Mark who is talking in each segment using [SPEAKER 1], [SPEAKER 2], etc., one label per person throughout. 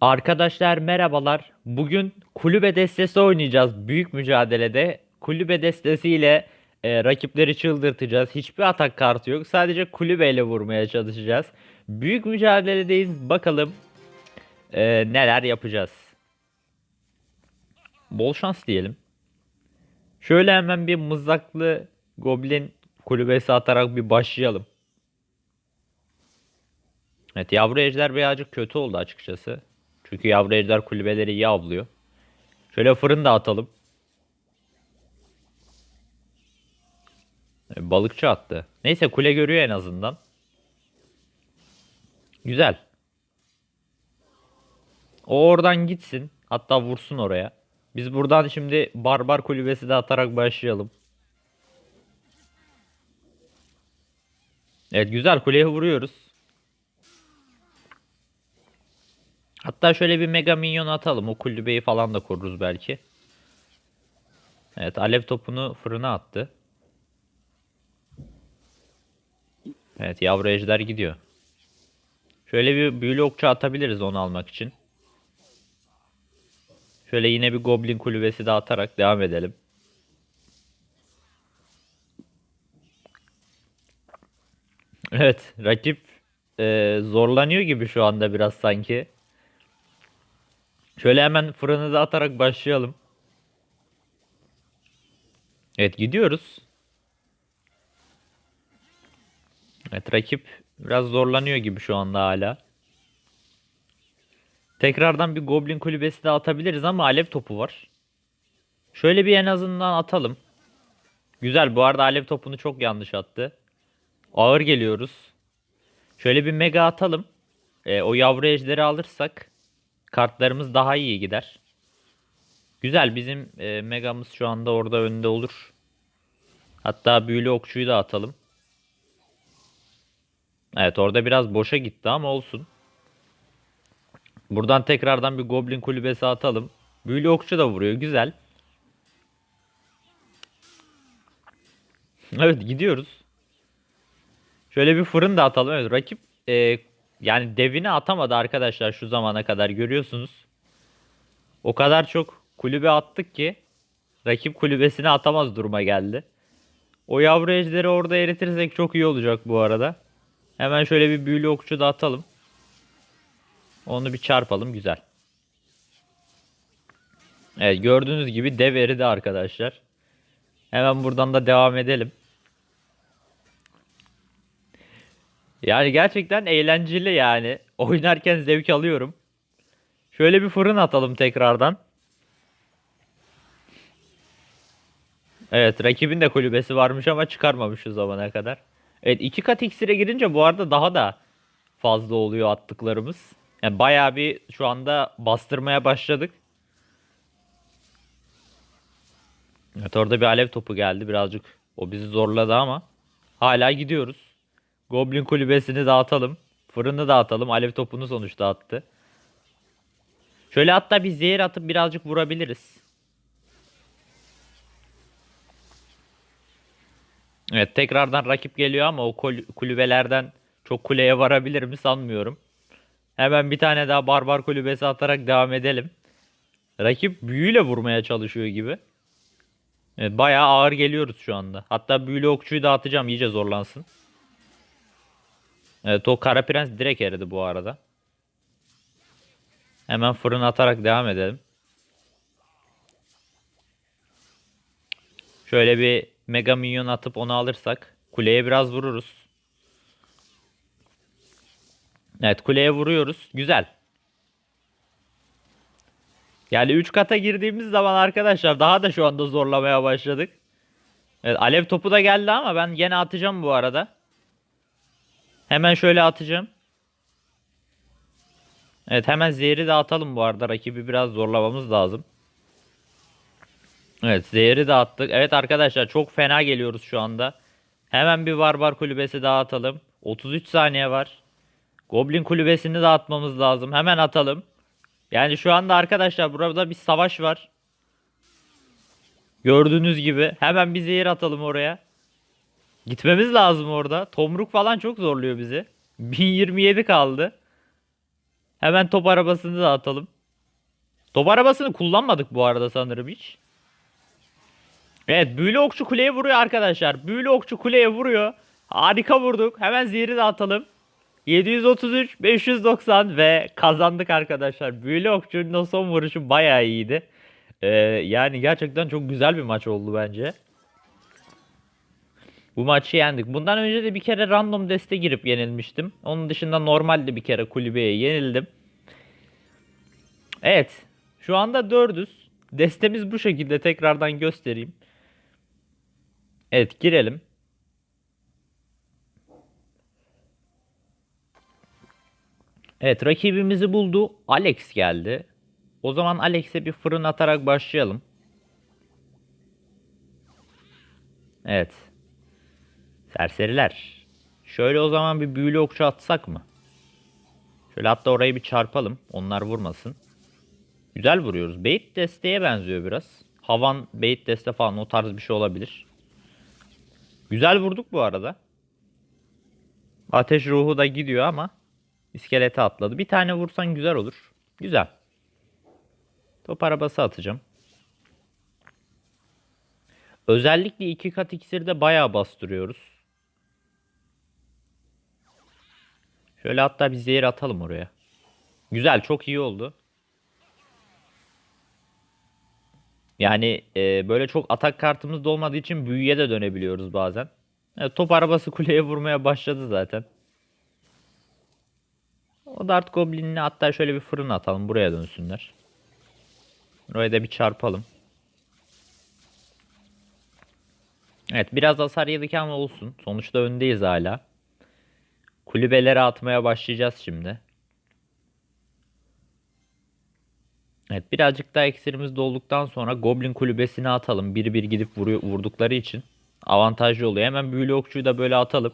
[SPEAKER 1] Arkadaşlar merhabalar. Bugün kulübe destesi oynayacağız büyük mücadelede. Kulübe destesiyle e, rakipleri çıldırtacağız. Hiçbir atak kartı yok. Sadece kulübeyle vurmaya çalışacağız. Büyük mücadeledeyiz. Bakalım e, neler yapacağız. Bol şans diyelim. Şöyle hemen bir mızraklı goblin kulübesi atarak bir başlayalım. Evet yavru ejder birazcık kötü oldu açıkçası. Çünkü yavru ejder kulübeleri iyi avlıyor. Şöyle fırın da atalım. E, Balıkçı attı. Neyse kule görüyor en azından. Güzel. O oradan gitsin. Hatta vursun oraya. Biz buradan şimdi barbar kulübesi de atarak başlayalım. Evet güzel kuleye vuruyoruz. Hatta şöyle bir mega minyon atalım. O kulübeyi falan da koruruz belki. Evet alev topunu fırına attı. Evet yavru ejder gidiyor. Şöyle bir büyülü okçu atabiliriz onu almak için. Şöyle yine bir goblin kulübesi de atarak devam edelim. Evet rakip e, zorlanıyor gibi şu anda biraz sanki. Şöyle hemen fırını da atarak başlayalım. Evet gidiyoruz. Evet rakip biraz zorlanıyor gibi şu anda hala. Tekrardan bir goblin kulübesi de atabiliriz ama alev topu var. Şöyle bir en azından atalım. Güzel bu arada alev topunu çok yanlış attı. Ağır geliyoruz. Şöyle bir mega atalım. E, o yavru ejderi alırsak kartlarımız daha iyi gider. Güzel bizim e, megamız şu anda orada önde olur. Hatta büyülü okçuyu da atalım. Evet orada biraz boşa gitti ama olsun. Buradan tekrardan bir goblin kulübesi atalım. Büyülü okçu da vuruyor. Güzel. Evet gidiyoruz. Şöyle bir fırın da atalım. Evet rakip e, yani devini atamadı arkadaşlar şu zamana kadar görüyorsunuz. O kadar çok kulübe attık ki rakip kulübesine atamaz duruma geldi. O yavru ejderi orada eritirsek çok iyi olacak bu arada. Hemen şöyle bir büyülü okçu da atalım. Onu bir çarpalım güzel. Evet gördüğünüz gibi dev eridi arkadaşlar. Hemen buradan da devam edelim. Yani gerçekten eğlenceli yani. Oynarken zevk alıyorum. Şöyle bir fırın atalım tekrardan. Evet rakibin de kulübesi varmış ama çıkarmamış şu zamana kadar. Evet iki kat iksire girince bu arada daha da fazla oluyor attıklarımız. Yani bayağı bir şu anda bastırmaya başladık. Evet orada bir alev topu geldi birazcık. O bizi zorladı ama hala gidiyoruz. Goblin kulübesini dağıtalım. Fırını dağıtalım. Alev topunu sonuçta attı. Şöyle hatta bir zehir atıp birazcık vurabiliriz. Evet tekrardan rakip geliyor ama o kul- kulübelerden çok kuleye varabilir mi sanmıyorum. Hemen bir tane daha barbar kulübesi atarak devam edelim. Rakip büyüyle vurmaya çalışıyor gibi. Evet bayağı ağır geliyoruz şu anda. Hatta büyülü okçuyu da atacağım iyice zorlansın. Evet o kara prens direkt eridi bu arada. Hemen fırın atarak devam edelim. Şöyle bir mega minyon atıp onu alırsak kuleye biraz vururuz. Evet kuleye vuruyoruz. Güzel. Yani 3 kata girdiğimiz zaman arkadaşlar daha da şu anda zorlamaya başladık. Evet alev topu da geldi ama ben gene atacağım bu arada. Hemen şöyle atacağım. Evet hemen zehri de atalım bu arada. Rakibi biraz zorlamamız lazım. Evet zehri de attık. Evet arkadaşlar çok fena geliyoruz şu anda. Hemen bir barbar kulübesi daha atalım. 33 saniye var. Goblin kulübesini de atmamız lazım. Hemen atalım. Yani şu anda arkadaşlar burada bir savaş var. Gördüğünüz gibi. Hemen bir zehir atalım oraya. Gitmemiz lazım orada. Tomruk falan çok zorluyor bizi. 1027 kaldı. Hemen top arabasını da atalım. Top arabasını kullanmadık bu arada sanırım hiç. Evet büyülü okçu kuleye vuruyor arkadaşlar. Büyülü okçu kuleye vuruyor. Harika vurduk. Hemen zehri de atalım. 733, 590 ve kazandık arkadaşlar. Büyülü okçunun o son vuruşu bayağı iyiydi. Ee, yani gerçekten çok güzel bir maç oldu bence. Bu maçı yendik. Bundan önce de bir kere random deste girip yenilmiştim. Onun dışında normalde bir kere kulübeye yenildim. Evet. Şu anda dördüz. Destemiz bu şekilde tekrardan göstereyim. Evet girelim. Evet rakibimizi buldu. Alex geldi. O zaman Alex'e bir fırın atarak başlayalım. Evet. Serseriler. Şöyle o zaman bir büyülü okçu atsak mı? Şöyle hatta orayı bir çarpalım. Onlar vurmasın. Güzel vuruyoruz. Bait desteğe benziyor biraz. Havan, bait deste falan o tarz bir şey olabilir. Güzel vurduk bu arada. Ateş ruhu da gidiyor ama iskelete atladı. Bir tane vursan güzel olur. Güzel. Top arabası atacağım. Özellikle iki kat iksirde bayağı bastırıyoruz. Şöyle hatta bir zehir atalım oraya. Güzel, çok iyi oldu. Yani e, böyle çok atak kartımız da olmadığı için büyüye de dönebiliyoruz bazen. Evet, top arabası kuleye vurmaya başladı zaten. O Dart Goblin'ini hatta şöyle bir fırın atalım buraya dönsünler. Oraya da bir çarpalım. Evet biraz hasar yedik ama olsun. Sonuçta öndeyiz hala. Kulübelere atmaya başlayacağız şimdi. Evet birazcık daha eksirimiz dolduktan sonra Goblin kulübesine atalım. Bir bir gidip vuruyor, vurdukları için avantajlı oluyor. Hemen büyülü okçuyu da böyle atalım.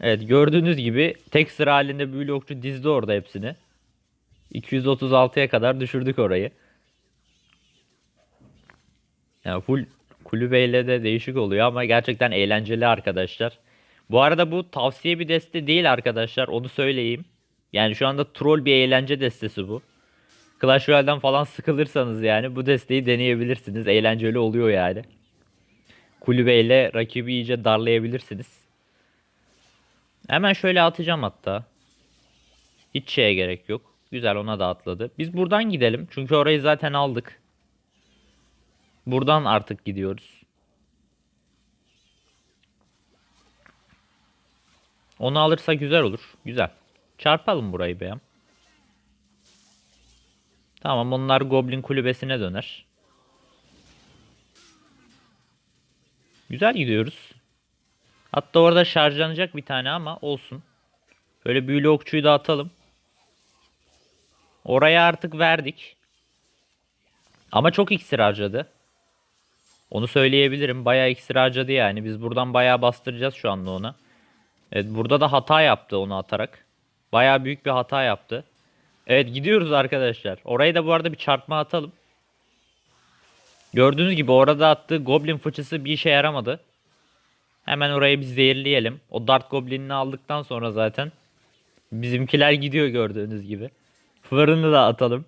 [SPEAKER 1] Evet gördüğünüz gibi tek sıra halinde büyülü okçu dizdi orada hepsini. 236'ya kadar düşürdük orayı. Yani full kulübeyle de değişik oluyor ama gerçekten eğlenceli arkadaşlar. Bu arada bu tavsiye bir deste değil arkadaşlar onu söyleyeyim. Yani şu anda troll bir eğlence destesi bu. Clash Royale'den falan sıkılırsanız yani bu desteği deneyebilirsiniz. Eğlenceli oluyor yani. Kulübeyle rakibi iyice darlayabilirsiniz. Hemen şöyle atacağım hatta. Hiç şeye gerek yok. Güzel ona da atladı. Biz buradan gidelim. Çünkü orayı zaten aldık. Buradan artık gidiyoruz. Onu alırsa güzel olur. Güzel. Çarpalım burayı beyam. Tamam onlar Goblin kulübesine döner. Güzel gidiyoruz. Hatta orada şarjlanacak bir tane ama olsun. Böyle büyülü okçuyu da atalım. Oraya artık verdik. Ama çok iksir harcadı. Onu söyleyebilirim. Bayağı iksir harcadı yani. Biz buradan bayağı bastıracağız şu anda ona. Evet burada da hata yaptı onu atarak. Bayağı büyük bir hata yaptı. Evet gidiyoruz arkadaşlar. Orayı da bu arada bir çarpma atalım. Gördüğünüz gibi orada attığı goblin fıçısı bir işe yaramadı. Hemen orayı bir zehirleyelim. O dart goblinini aldıktan sonra zaten bizimkiler gidiyor gördüğünüz gibi. Fırını da atalım.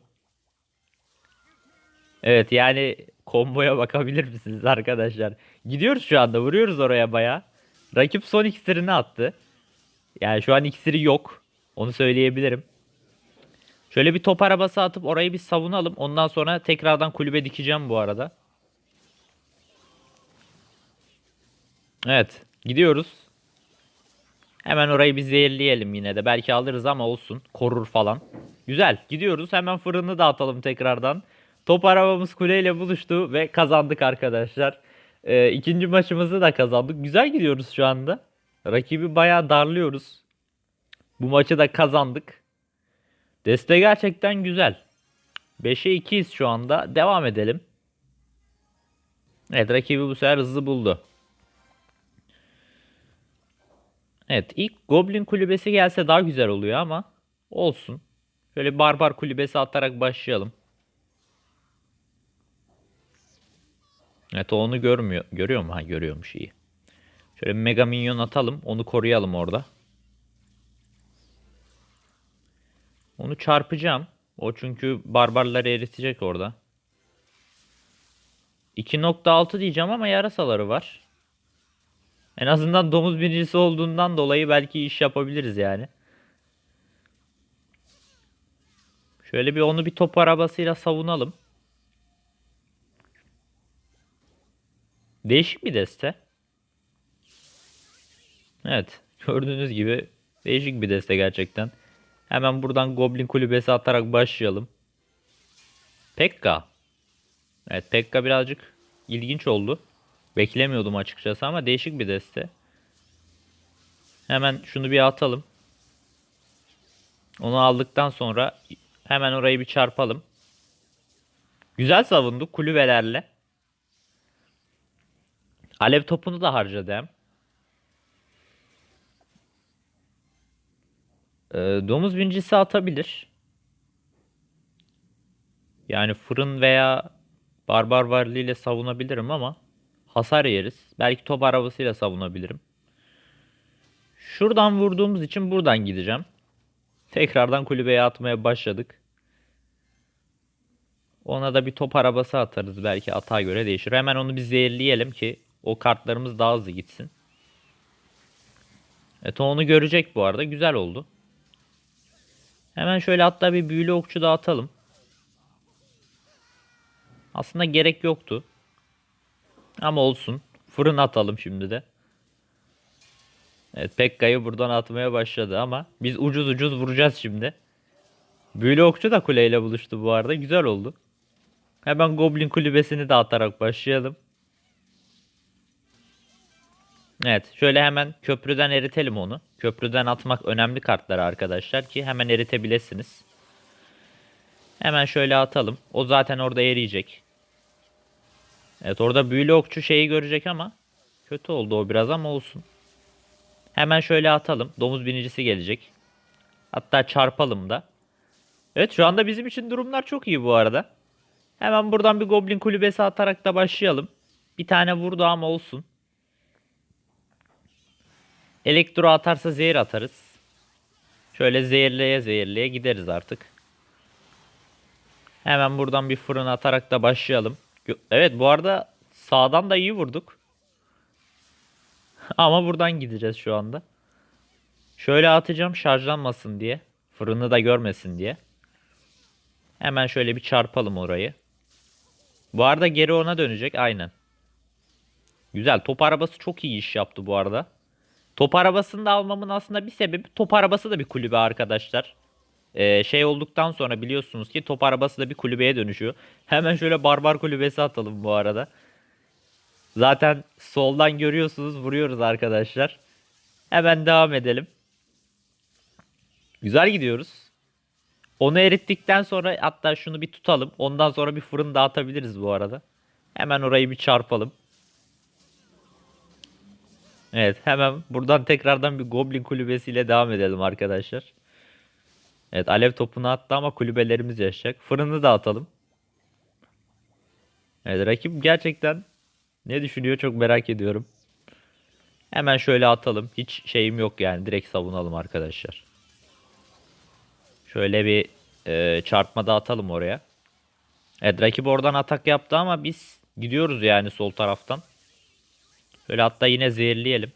[SPEAKER 1] Evet yani komboya bakabilir misiniz arkadaşlar? Gidiyoruz şu anda vuruyoruz oraya baya. Rakip son iksirini attı. Yani şu an iksiri yok. Onu söyleyebilirim. Şöyle bir top arabası atıp orayı bir savunalım. Ondan sonra tekrardan kulübe dikeceğim bu arada. Evet gidiyoruz. Hemen orayı bir zehirleyelim yine de. Belki alırız ama olsun. Korur falan. Güzel gidiyoruz. Hemen fırını da atalım tekrardan. Top arabamız kuleyle buluştu ve kazandık arkadaşlar. Ee, ikinci maçımızı da kazandık. Güzel gidiyoruz şu anda. Rakibi bayağı darlıyoruz. Bu maçı da kazandık. Deste gerçekten güzel. 5'e 2'yiz şu anda. Devam edelim. Evet rakibi bu sefer hızlı buldu. Evet ilk Goblin kulübesi gelse daha güzel oluyor ama olsun. Şöyle barbar kulübesi atarak başlayalım. Evet o onu görmüyor. Görüyor mu? Ha görüyormuş iyi. Şöyle bir mega minyon atalım. Onu koruyalım orada. Onu çarpacağım. O çünkü barbarları eritecek orada. 2.6 diyeceğim ama yarasaları var. En azından domuz birincisi olduğundan dolayı belki iş yapabiliriz yani. Şöyle bir onu bir top arabasıyla savunalım. Değişik bir deste. Evet. Gördüğünüz gibi değişik bir deste gerçekten. Hemen buradan Goblin kulübesi atarak başlayalım. Pekka. Evet Pekka birazcık ilginç oldu. Beklemiyordum açıkçası ama değişik bir deste. Hemen şunu bir atalım. Onu aldıktan sonra hemen orayı bir çarpalım. Güzel savunduk kulübelerle. Alev topunu da harcadım. Ee, domuz bincisi atabilir. Yani fırın veya barbar varlığıyla savunabilirim ama hasar yeriz. Belki top arabasıyla savunabilirim. Şuradan vurduğumuz için buradan gideceğim. Tekrardan kulübeye atmaya başladık. Ona da bir top arabası atarız. Belki atağa göre değişir. Hemen onu bir zehirleyelim ki o kartlarımız daha hızlı gitsin. Evet onu görecek bu arada. Güzel oldu. Hemen şöyle hatta bir büyülü okçu da atalım. Aslında gerek yoktu. Ama olsun. Fırın atalım şimdi de. Evet Pekka'yı buradan atmaya başladı ama biz ucuz ucuz vuracağız şimdi. Büyülü okçu da kuleyle buluştu bu arada. Güzel oldu. Hemen Goblin kulübesini de atarak başlayalım. Evet şöyle hemen köprüden eritelim onu. Köprüden atmak önemli kartlar arkadaşlar ki hemen eritebilirsiniz. Hemen şöyle atalım. O zaten orada eriyecek. Evet orada büyülü okçu şeyi görecek ama kötü oldu o biraz ama olsun. Hemen şöyle atalım. Domuz binicisi gelecek. Hatta çarpalım da. Evet şu anda bizim için durumlar çok iyi bu arada. Hemen buradan bir goblin kulübesi atarak da başlayalım. Bir tane vurdu ama olsun. Elektro atarsa zehir atarız. Şöyle zehirleye zehirleye gideriz artık. Hemen buradan bir fırın atarak da başlayalım. Evet bu arada sağdan da iyi vurduk. Ama buradan gideceğiz şu anda. Şöyle atacağım şarjlanmasın diye. Fırını da görmesin diye. Hemen şöyle bir çarpalım orayı. Bu arada geri ona dönecek aynen. Güzel top arabası çok iyi iş yaptı bu arada. Top arabasını da almamın aslında bir sebebi top arabası da bir kulübe arkadaşlar. Ee, şey olduktan sonra biliyorsunuz ki top arabası da bir kulübeye dönüşüyor. Hemen şöyle barbar kulübesi atalım bu arada. Zaten soldan görüyorsunuz vuruyoruz arkadaşlar. Hemen devam edelim. Güzel gidiyoruz. Onu erittikten sonra hatta şunu bir tutalım. Ondan sonra bir fırın dağıtabiliriz bu arada. Hemen orayı bir çarpalım. Evet hemen buradan tekrardan bir Goblin kulübesiyle devam edelim arkadaşlar. Evet alev topunu attı ama kulübelerimiz yaşayacak. Fırını da atalım. Evet rakip gerçekten ne düşünüyor çok merak ediyorum. Hemen şöyle atalım. Hiç şeyim yok yani direkt savunalım arkadaşlar. Şöyle bir e, çarpma da atalım oraya. Evet rakip oradan atak yaptı ama biz gidiyoruz yani sol taraftan. Şöyle hatta yine zehirleyelim.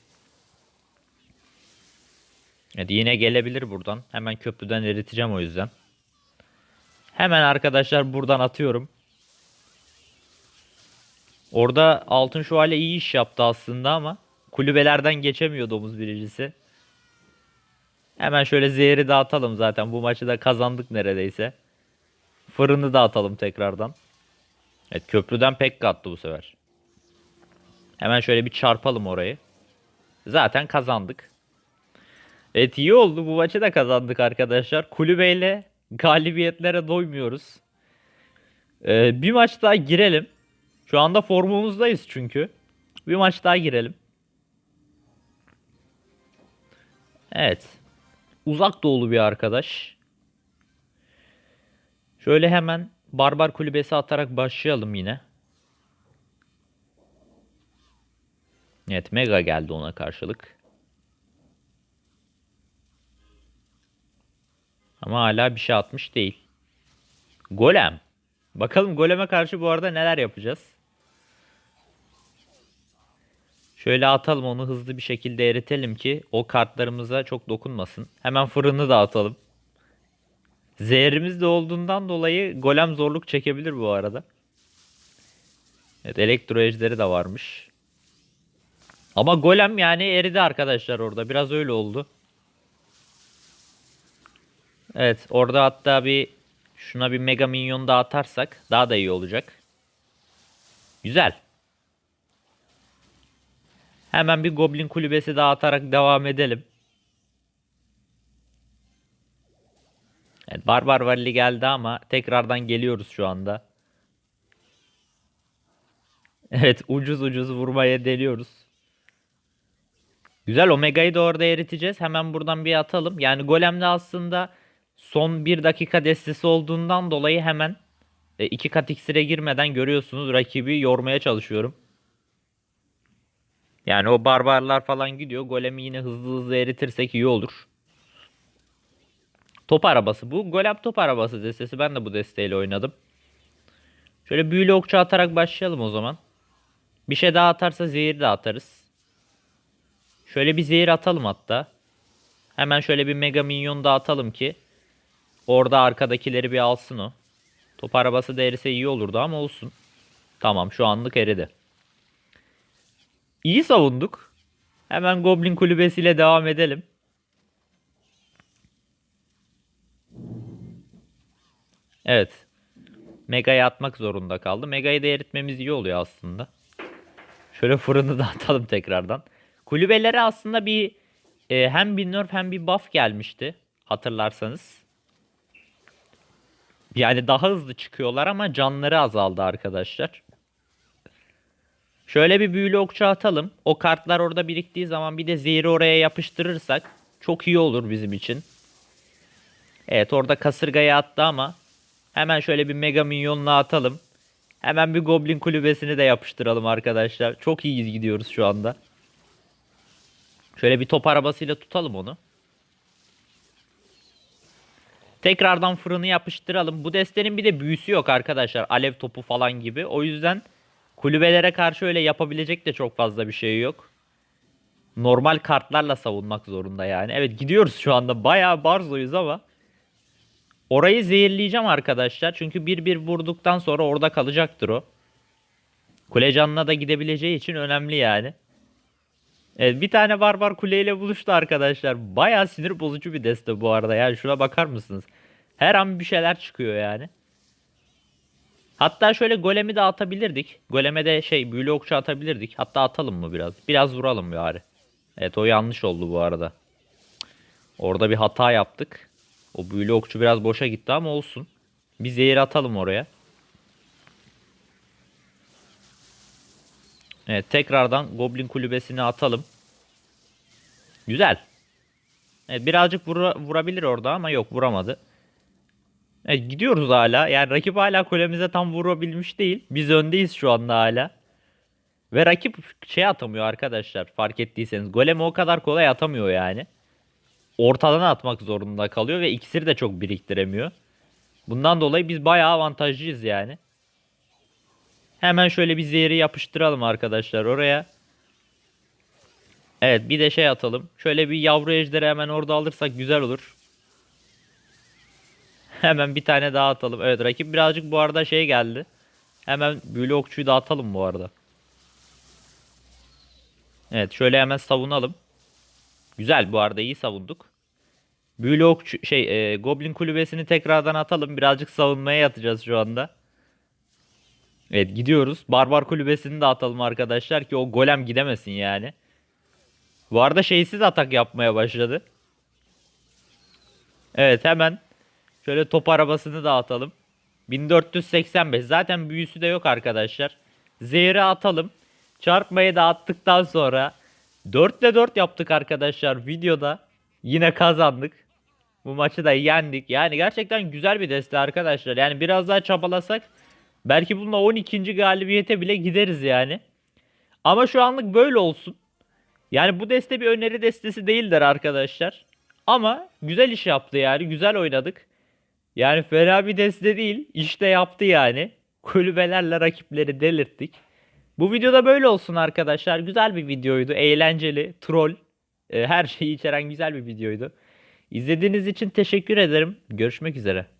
[SPEAKER 1] Evet yine gelebilir buradan. Hemen köprüden eriteceğim o yüzden. Hemen arkadaşlar buradan atıyorum. Orada Altın Şövalye iyi iş yaptı aslında ama kulübelerden geçemiyor domuz birincisi. Hemen şöyle zehri dağıtalım zaten. Bu maçı da kazandık neredeyse. Fırını dağıtalım tekrardan. Evet köprüden pek attı bu sefer. Hemen şöyle bir çarpalım orayı. Zaten kazandık. Evet iyi oldu. Bu maçı da kazandık arkadaşlar. Kulübeyle galibiyetlere doymuyoruz. Ee, bir maç daha girelim. Şu anda formumuzdayız çünkü. Bir maç daha girelim. Evet. Uzak doğulu bir arkadaş. Şöyle hemen barbar kulübesi atarak başlayalım yine. Evet mega geldi ona karşılık. Ama hala bir şey atmış değil. Golem. Bakalım goleme karşı bu arada neler yapacağız. Şöyle atalım onu hızlı bir şekilde eritelim ki o kartlarımıza çok dokunmasın. Hemen fırını da atalım. Zehrimiz de olduğundan dolayı golem zorluk çekebilir bu arada. Evet elektro ejderi de varmış. Ama golem yani eridi arkadaşlar orada. Biraz öyle oldu. Evet orada hatta bir şuna bir mega minyon daha atarsak daha da iyi olacak. Güzel. Hemen bir goblin kulübesi daha atarak devam edelim. Evet, Barbar Valley geldi ama tekrardan geliyoruz şu anda. Evet ucuz ucuz vurmaya deliyoruz. Güzel Omega'yı da orada eriteceğiz. Hemen buradan bir atalım. Yani Golem'de aslında son bir dakika destesi olduğundan dolayı hemen e, iki kat iksire girmeden görüyorsunuz rakibi yormaya çalışıyorum. Yani o barbarlar falan gidiyor. Golemi yine hızlı hızlı eritirsek iyi olur. Top arabası bu. Golem top arabası destesi. Ben de bu desteğiyle oynadım. Şöyle büyülü okçu atarak başlayalım o zaman. Bir şey daha atarsa zehir de atarız. Şöyle bir zehir atalım hatta. Hemen şöyle bir mega minyon da atalım ki orada arkadakileri bir alsın o. Top arabası da erise iyi olurdu ama olsun. Tamam şu anlık eridi. İyi savunduk. Hemen Goblin kulübesiyle devam edelim. Evet. Mega'yı atmak zorunda kaldı. Mega'yı da eritmemiz iyi oluyor aslında. Şöyle fırını da atalım tekrardan. Kulübelere aslında bir e, hem bir nerf hem bir buff gelmişti. Hatırlarsanız. Yani daha hızlı çıkıyorlar ama canları azaldı arkadaşlar. Şöyle bir büyülü okçu atalım. O kartlar orada biriktiği zaman bir de zehri oraya yapıştırırsak çok iyi olur bizim için. Evet orada kasırgayı attı ama hemen şöyle bir mega minyonla atalım. Hemen bir goblin kulübesini de yapıştıralım arkadaşlar. Çok iyi gidiyoruz şu anda. Şöyle bir top arabasıyla tutalım onu. Tekrardan fırını yapıştıralım. Bu destenin bir de büyüsü yok arkadaşlar. Alev topu falan gibi. O yüzden kulübelere karşı öyle yapabilecek de çok fazla bir şey yok. Normal kartlarla savunmak zorunda yani. Evet gidiyoruz şu anda. Bayağı barzoyuz ama. Orayı zehirleyeceğim arkadaşlar. Çünkü 1-1 vurduktan sonra orada kalacaktır o. Kule canına da gidebileceği için önemli yani. Evet bir tane barbar kuleyle buluştu arkadaşlar. Bayağı sinir bozucu bir deste bu arada. Yani şuna bakar mısınız? Her an bir şeyler çıkıyor yani. Hatta şöyle golemi de atabilirdik. Goleme de şey büyülü okçu atabilirdik. Hatta atalım mı biraz? Biraz vuralım bari. Evet o yanlış oldu bu arada. Orada bir hata yaptık. O büyülü okçu biraz boşa gitti ama olsun. Bir zehir atalım oraya. Evet tekrardan Goblin kulübesine atalım. Güzel. Evet birazcık vura, vurabilir orada ama yok vuramadı. Evet gidiyoruz hala. Yani rakip hala kulemize tam vurabilmiş değil. Biz öndeyiz şu anda hala. Ve rakip şey atamıyor arkadaşlar fark ettiyseniz. Golemi o kadar kolay atamıyor yani. Ortadan atmak zorunda kalıyor ve iksiri de çok biriktiremiyor. Bundan dolayı biz bayağı avantajlıyız yani. Hemen şöyle bir zehri yapıştıralım arkadaşlar oraya. Evet bir de şey atalım. Şöyle bir yavru ejderi hemen orada alırsak güzel olur. Hemen bir tane daha atalım. Evet rakip birazcık bu arada şey geldi. Hemen büyülü okçuyu da atalım bu arada. Evet şöyle hemen savunalım. Güzel bu arada iyi savunduk. Büyülü okçu şey e, Goblin kulübesini tekrardan atalım. Birazcık savunmaya yatacağız şu anda. Evet gidiyoruz. Barbar kulübesini de atalım arkadaşlar ki o golem gidemesin yani. Bu arada şeysiz atak yapmaya başladı. Evet hemen şöyle top arabasını da atalım. 1485 zaten büyüsü de yok arkadaşlar. Zehri atalım. Çarpmayı da attıktan sonra 4 ile 4 yaptık arkadaşlar videoda. Yine kazandık. Bu maçı da yendik. Yani gerçekten güzel bir deste arkadaşlar. Yani biraz daha çabalasak belki bununla 12. galibiyete bile gideriz yani. Ama şu anlık böyle olsun. Yani bu deste bir öneri destesi değildir arkadaşlar. Ama güzel iş yaptı yani. Güzel oynadık. Yani fena bir deste değil. İşte yaptı yani. Kulübelerle rakipleri delirttik. Bu videoda böyle olsun arkadaşlar. Güzel bir videoydu. Eğlenceli, troll, e, her şeyi içeren güzel bir videoydu. İzlediğiniz için teşekkür ederim. Görüşmek üzere.